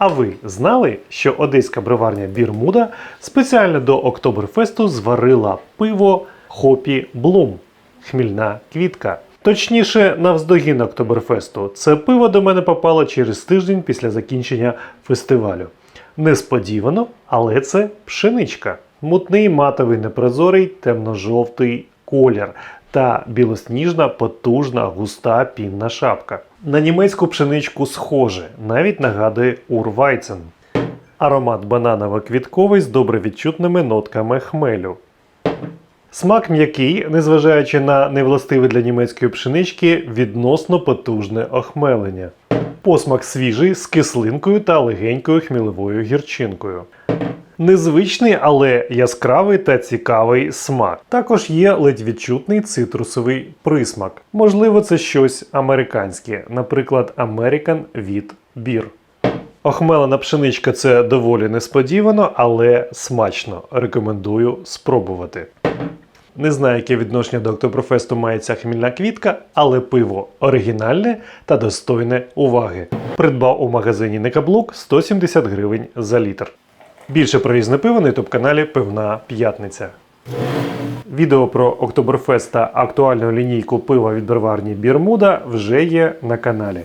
А ви знали, що одеська броварня Бірмуда спеціально до Октоберфесту зварила пиво Хопі Блум хмільна квітка. Точніше, навздогін Октоберфесту. Це пиво до мене попало через тиждень після закінчення фестивалю. Несподівано, але це пшеничка. Мутний матовий непрозорий темно-жовтий колір та білосніжна, потужна, густа пінна шапка. На німецьку пшеничку схоже, навіть нагадує Урвайцен. Аромат бананово-квітковий з добре відчутними нотками хмелю. Смак м'який, незважаючи на невластиве для німецької пшенички відносно потужне охмелення. Посмак свіжий з кислинкою та легенькою хмілевою гірчинкою. Незвичний, але яскравий та цікавий смак. Також є ледь відчутний цитрусовий присмак. Можливо, це щось американське, наприклад, American від Beer. Охмелена пшеничка це доволі несподівано, але смачно. Рекомендую спробувати. Не знаю, яке відношення до Октоберфесту має ця хмільна квітка, але пиво оригінальне та достойне уваги. Придбав у магазині Некаблук 170 гривень за літр. Більше про різне пиво на ютуб каналі Пивна П'ятниця. Відео про Октоберфест та актуальну лінійку пива від броварні Бірмуда вже є на каналі.